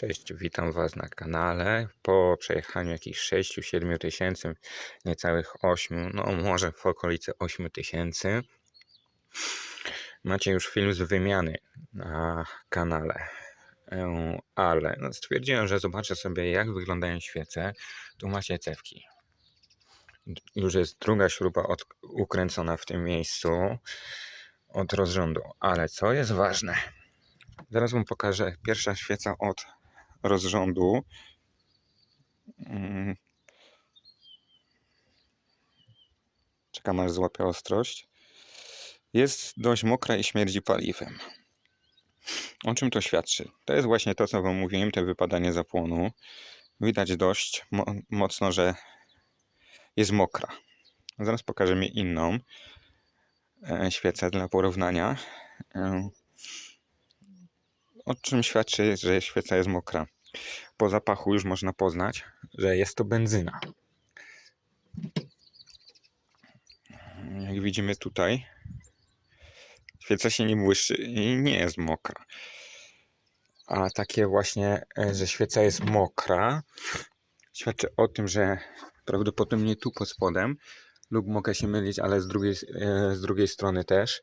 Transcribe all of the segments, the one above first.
Cześć, witam Was na kanale. Po przejechaniu jakichś 6-7 tysięcy, niecałych 8, no może w okolicy 8 tysięcy, macie już film z wymiany na kanale. Em, Ale no, stwierdziłem, że zobaczę sobie, jak wyglądają świece. Tu macie cewki. Już jest druga śruba od, ukręcona w tym miejscu od rozrządu. Ale co jest ważne? Zaraz Wam pokażę. Pierwsza świeca od rozrządu. Mm. Czekam aż złapie ostrość. Jest dość mokra i śmierdzi paliwem. O czym to świadczy? To jest właśnie to, co Wam mówiłem, te wypadanie zapłonu. Widać dość mo mocno, że jest mokra. Zaraz pokażemy inną e, świecę dla porównania. E, o czym świadczy, że świeca jest mokra? Po zapachu już można poznać, że jest to benzyna. Jak widzimy tutaj, świeca się nie błyszczy i nie jest mokra. A takie właśnie, e, że świeca jest mokra, świadczy o tym, że prawdopodobnie tu pod spodem, lub mogę się mylić, ale z drugiej, e, z drugiej strony też,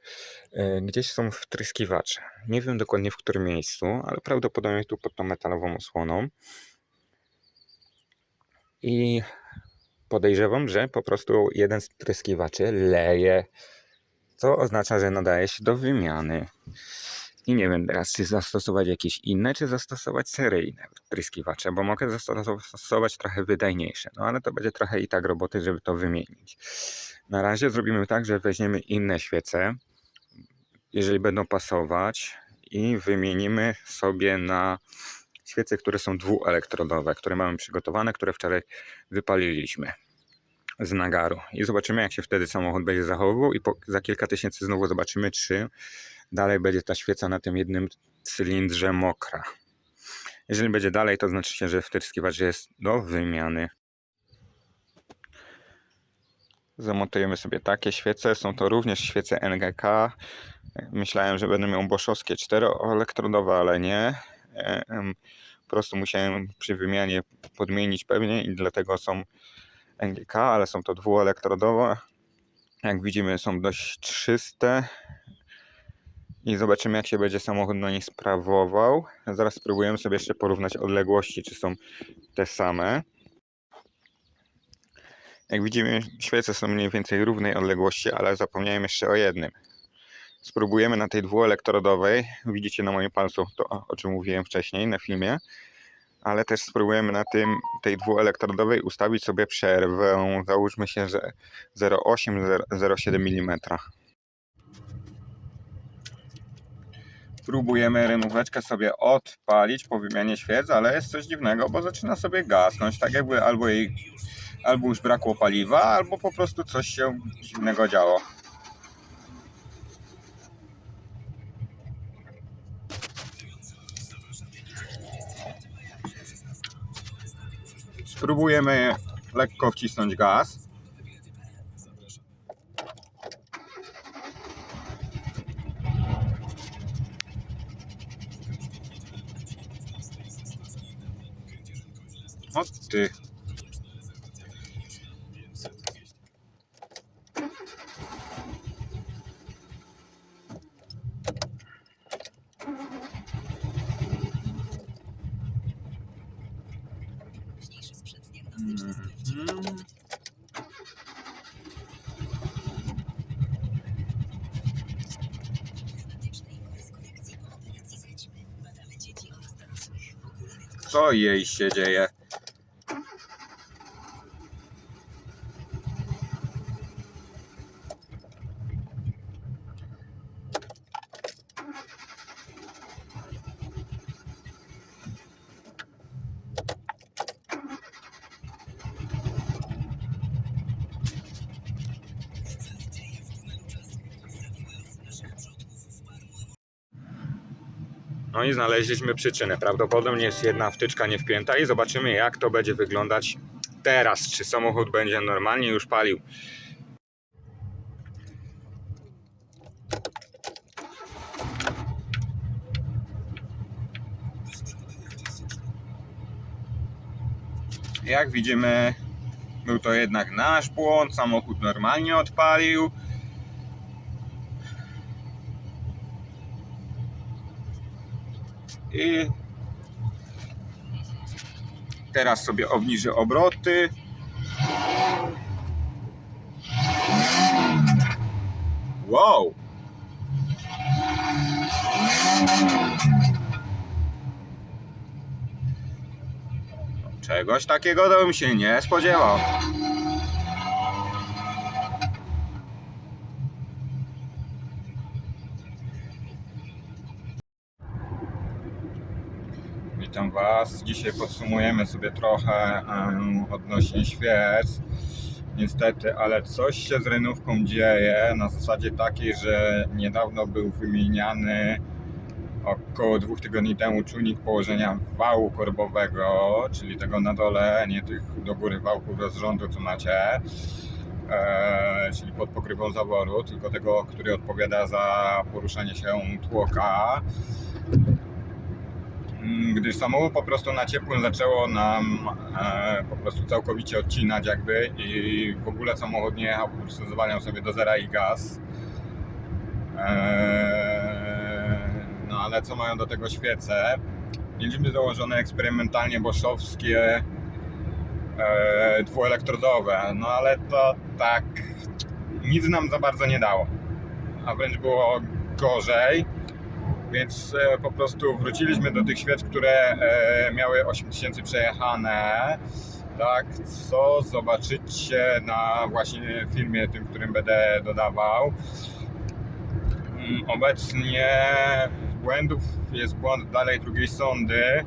e, gdzieś są wtryskiwacze. Nie wiem dokładnie w którym miejscu, ale prawdopodobnie tu pod tą metalową osłoną. I podejrzewam, że po prostu jeden z wtryskiwaczy leje, co oznacza, że nadaje się do wymiany. I nie wiem teraz, czy zastosować jakieś inne, czy zastosować seryjne wtryskiwacze, bo mogę zastosować trochę wydajniejsze, no ale to będzie trochę i tak roboty, żeby to wymienić. Na razie zrobimy tak, że weźmiemy inne świece, jeżeli będą pasować i wymienimy sobie na świece, które są dwuelektrodowe, które mamy przygotowane, które wczoraj wypaliliśmy z nagaru. I zobaczymy, jak się wtedy samochód będzie zachowywał i po, za kilka tysięcy znowu zobaczymy, czy dalej będzie ta świeca na tym jednym cylindrze mokra. Jeżeli będzie dalej, to znaczy się, że wtryskiwacz jest do wymiany. Zamontujemy sobie takie świece. Są to również świece NGK. Myślałem, że będę miał boszowskie czteroelektrodowe, ale nie. Po prostu musiałem przy wymianie podmienić pewnie i dlatego są NGK, ale są to dwuelektrodowe. Jak widzimy są dość czyste i zobaczymy jak się będzie samochód na nich sprawował. Zaraz spróbujemy sobie jeszcze porównać odległości, czy są te same. Jak widzimy świece są mniej więcej równej odległości, ale zapomniałem jeszcze o jednym. Spróbujemy na tej dwuelektrodowej, widzicie na moim palcu to o czym mówiłem wcześniej na filmie, ale też spróbujemy na tym, tej dwuelektrodowej ustawić sobie przerwę, załóżmy się, że 0,8-0,7 mm. Próbujemy rynóweczkę sobie odpalić po wymianie świec, ale jest coś dziwnego, bo zaczyna sobie gasnąć, tak jakby albo jej albo już brakło paliwa, albo po prostu coś się dziwnego działo. Spróbujemy lekko wcisnąć gaz. Koszulce. Co jej się dzieje? No i znaleźliśmy przyczynę. Prawdopodobnie jest jedna wtyczka nie wpięta i zobaczymy jak to będzie wyglądać teraz. Czy samochód będzie normalnie już palił. Jak widzimy, był to jednak nasz błąd. Samochód normalnie odpalił. I teraz sobie obniżę obroty. Wow! Czegoś takiego to bym się nie spodziewał. Was. Dzisiaj podsumujemy sobie trochę em, odnośnie świec. Niestety, ale coś się z renówką dzieje na zasadzie takiej, że niedawno był wymieniany około dwóch tygodni temu czujnik położenia wału korbowego, czyli tego na dole, nie tych do góry wałków rozrządu, co macie, e, czyli pod pokrywą zaworu, tylko tego, który odpowiada za poruszanie się tłoka. Mm, Gdyż samochód po prostu na ciepłym zaczęło nam e, po prostu całkowicie odcinać jakby i w ogóle samochód nie jechał, po prostu zwalniał sobie do zera i gaz. Eee, no ale co mają do tego świece? Mieliśmy założone eksperymentalnie boszowskie e, dwuelektrodowe, no ale to tak nic nam za bardzo nie dało. A wręcz było gorzej, więc e, po prostu wróciliśmy do tych świec, które e, miały 8000 przejechane. Tak, co zobaczycie na właśnie filmie tym, którym będę dodawał. Mm, Obecnie błędów jest błąd dalej drugiej sondy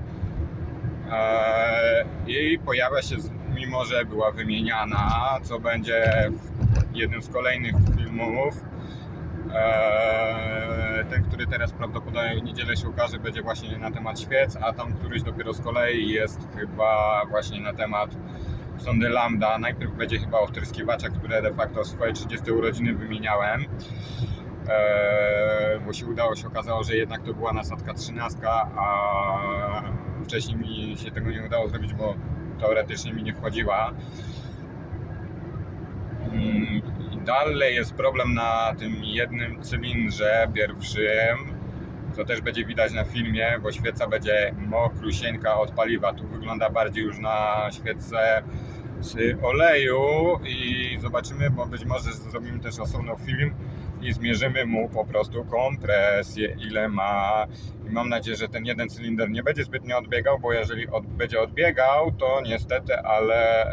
Eee, i pojawia się, mimo że była wymieniana, co będzie w jednym z kolejnych filmów. Eee, Ten, który teraz prawdopodobnie w niedzielę się ukaże, będzie właśnie na temat świec, a tam któryś dopiero z kolei jest chyba właśnie na temat sondy Lambda. Najpierw będzie chyba o wtryskiwaczach, które de facto swoje 30 urodziny wymieniałem. Eee, bo się udało, się okazało, że jednak to była nasadka 13, a wcześniej mi się tego nie udało zrobić, bo teoretycznie mi nie wchodziła. Dalej jest problem na tym jednym cylindrze pierwszym, co też będzie widać na filmie, bo świeca będzie mokrusieńka od paliwa. Tu wygląda bardziej już na świecę z oleju i zobaczymy, bo być może zrobimy też osobno film i zmierzymy mu po prostu kompresję, ile ma. I mam nadzieję, że ten jeden cylinder nie będzie zbytnio odbiegał, bo jeżeli od, będzie odbiegał, to niestety, ale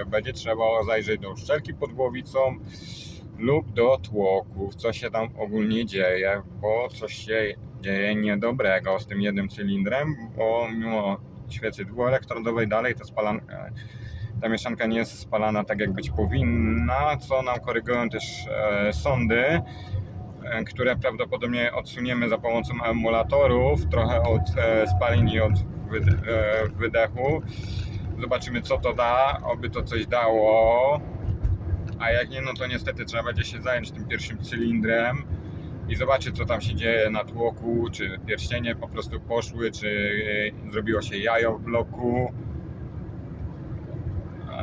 e, będzie trzeba zajrzeć do uszczelki pod głowicą lub do tłoków, co się tam ogólnie dzieje, bo coś się dzieje niedobrego z tym jednym cylindrem, bo mimo świecy dwuelektrodowej dalej ta spalanka, ta mieszanka nie jest spalana tak jak być powinna, co nam korygują też e, sondy, e, które prawdopodobnie odsuniemy za pomocą emulatorów, trochę od e, spalin i od wyde- wydechu. Zobaczymy co to da, oby to coś dało. A jak nie, no to niestety trzeba będzie się zająć tym pierwszym cylindrem i zobaczyć co tam się dzieje na tłoku, czy pierścienie po prostu poszły, czy zrobiło się jajo w bloku.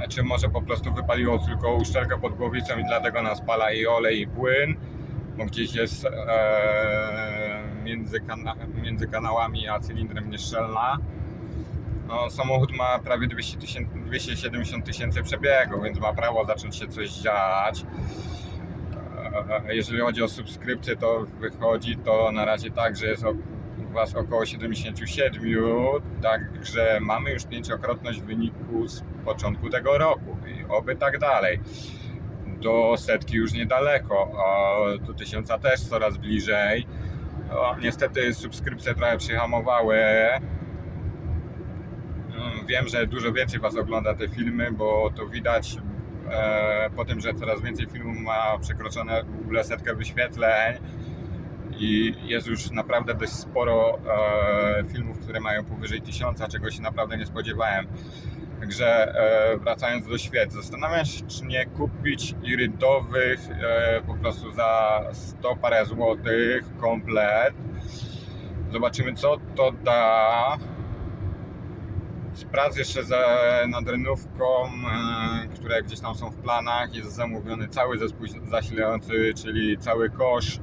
E, Czy może po prostu wypaliło tylko uszczelkę pod głowicą i dlatego nas pala i olej i płyn, bo gdzieś jest e, między, kana między kanałami a cylindrem nieszczelna. No, samochód ma prawie 200 tysięcy, 270 tysięcy przebiegu, więc ma prawo zacząć się coś dziać. E, Jeżeli chodzi o subskrypcję, to wychodzi to na razie tak, że jest Was około 77, także mamy już pięciokrotność wyniku z początku tego roku i oby tak dalej. Do setki już niedaleko, a do tysiąca też coraz bliżej. O, niestety subskrypcje trochę przyhamowały. Mm, Wiem, że dużo więcej Was ogląda te filmy, bo to widać e, po tym, że coraz więcej filmów ma przekroczone w ogóle setkę wyświetleń i jest już naprawdę dość sporo e, filmów, które mają powyżej tysiąca, czego się naprawdę nie spodziewałem. Także e, wracając do świec, zastanawiam się, czy nie kupić irydowych e, po prostu za 100 parę złotych komplet. Zobaczymy, co to da. Z prac jeszcze za, nad renówką, e, które gdzieś tam są w planach, jest zamówiony cały zespół zasilający, czyli cały kosz.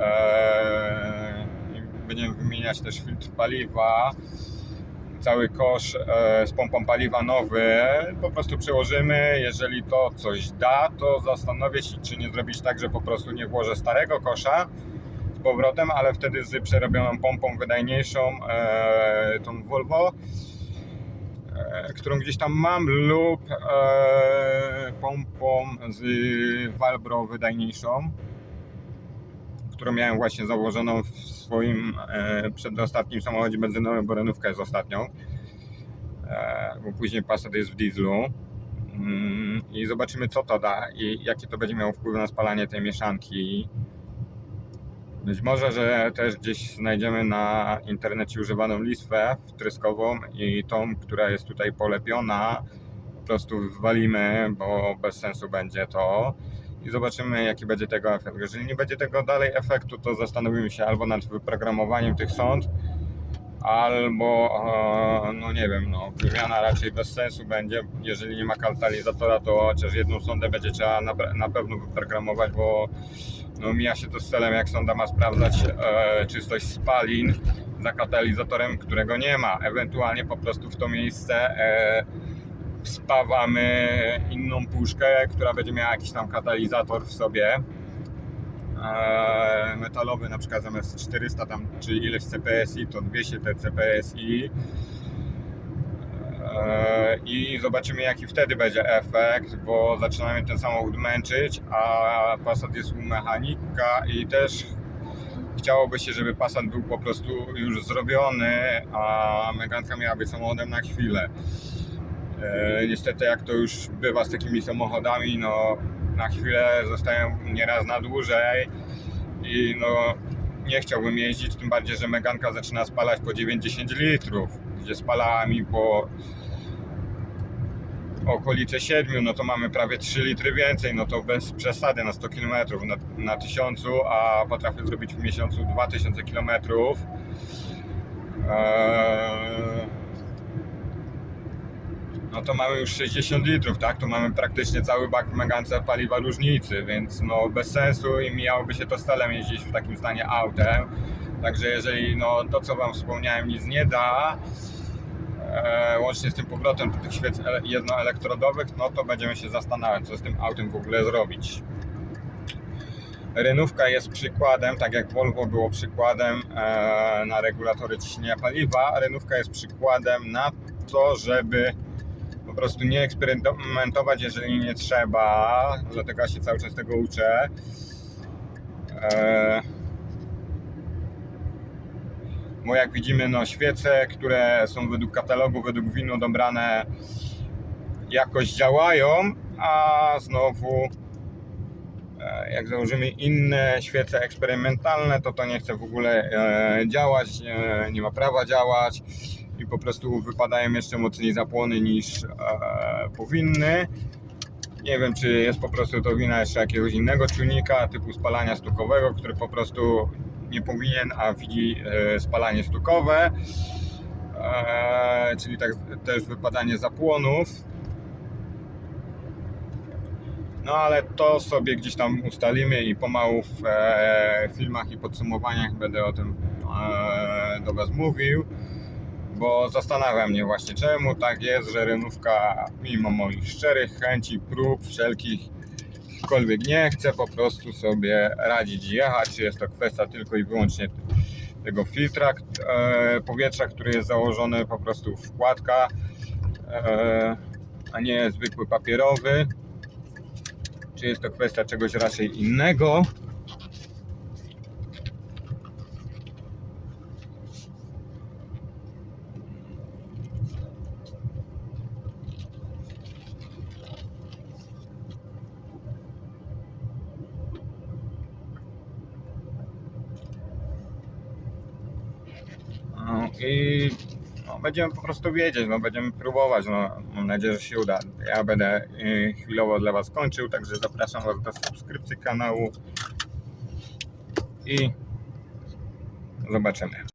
E, i będziemy wymieniać też filtr paliwa. Cały kosz e, z pompą paliwa nowy. Po prostu przełożymy. Jeżeli to coś da, to zastanowię się, czy nie zrobić tak, że po prostu nie włożę starego kosza z powrotem, ale wtedy z przerobioną pompą wydajniejszą, e, tą Volvo którą gdzieś tam mam, lub pompą z Valbro wydajniejszą, którą miałem właśnie założoną w swoim e, przedostatnim samochodzie benzynowym, bo renówka jest ostatnią, e, bo później Passat jest w dieslu. Mm, I zobaczymy co to da i jaki to będzie miało wpływ na spalanie tej mieszanki. Być może, że też gdzieś znajdziemy na internecie używaną listwę wtryskową i tą, która jest tutaj polepiona, po prostu wywalimy, bo bez sensu będzie to i zobaczymy jaki będzie tego efekt. Jeżeli nie będzie tego dalej efektu, to zastanowimy się albo nad wyprogramowaniem tych sąd, albo e, no nie wiem, no wymiana raczej bez sensu będzie. Jeżeli nie ma katalizatora, to chociaż jedną sondę będzie trzeba na, na pewno wyprogramować, bo no mija się to z celem, jak sonda ma sprawdzać e, czystość spalin za katalizatorem, którego nie ma. Ewentualnie po prostu w to miejsce e, spawamy inną puszkę, która będzie miała jakiś tam katalizator w sobie. E, metalowy na przykład zamiast 400 tam czy ileś CPSI to 200 te CPSI E, i zobaczymy jaki wtedy będzie efekt, bo zaczynamy ten samochód męczyć, a Passat jest u mechanika i też chciałoby się, żeby Passat był po prostu już zrobiony, a Meganka miała być samochodem na chwilę. E, niestety jak to już bywa z takimi samochodami, no na chwilę zostają nieraz na dłużej i no nie chciałbym jeździć, tym bardziej, że Meganka zaczyna spalać po 90 litrów, gdzie spalała mi po okolice 7, no to mamy prawie 3 litry więcej, no to bez przesady na 100 km na, na 1000, a potrafię zrobić w miesiącu 2000 km. Eee, no to mamy już 60 litrów, tak? To mamy praktycznie cały bak w Megance paliwa różnicy, więc no bez sensu i miałoby się to celem jeździć w takim stanie autem. Także jeżeli no to co Wam wspomniałem nic nie da, e, łącznie z tym powrotem do tych świec ele- jednoelektrodowych, no to będziemy się zastanawiać, co z tym autem w ogóle zrobić. Renówka jest przykładem, tak jak Volvo było przykładem e, na regulatory ciśnienia paliwa, Renówka jest przykładem na to, żeby po prostu nie eksperymentować, jeżeli nie trzeba, dlatego ja się cały czas tego uczę. E, bo jak widzimy, no świece, które są według katalogu, według winu dobrane, jakoś działają, a znowu e, jak założymy inne świece eksperymentalne, to to nie chce w ogóle e, działać, nie ma prawa działać i po prostu wypadają jeszcze mocniej zapłony niż e, powinny. Nie wiem, czy jest po prostu to wina jeszcze jakiegoś innego czujnika typu spalania stukowego, który po prostu nie powinien, a widzi e, spalanie stukowe, e, czyli tak też wypadanie zapłonów. No ale to sobie gdzieś tam ustalimy i pomału w e, filmach i podsumowaniach będę o tym e, do Was mówił, bo zastanawia mnie właśnie czemu tak jest, że renówka mimo moich szczerych chęci, prób wszelkich cokolwiek nie chce po prostu sobie radzić i jechać, jest to kwestia tylko i wyłącznie tego filtra e, powietrza, który jest założony po prostu wkładka, e, a nie zwykły papierowy, czy jest to kwestia czegoś raczej innego. No i no, będziemy po prostu wiedzieć, no, będziemy próbować. No, mam nadzieję, że się uda. Ja będę y, chwilowo dla Was kończył, także zapraszam Was do subskrypcji kanału i zobaczymy.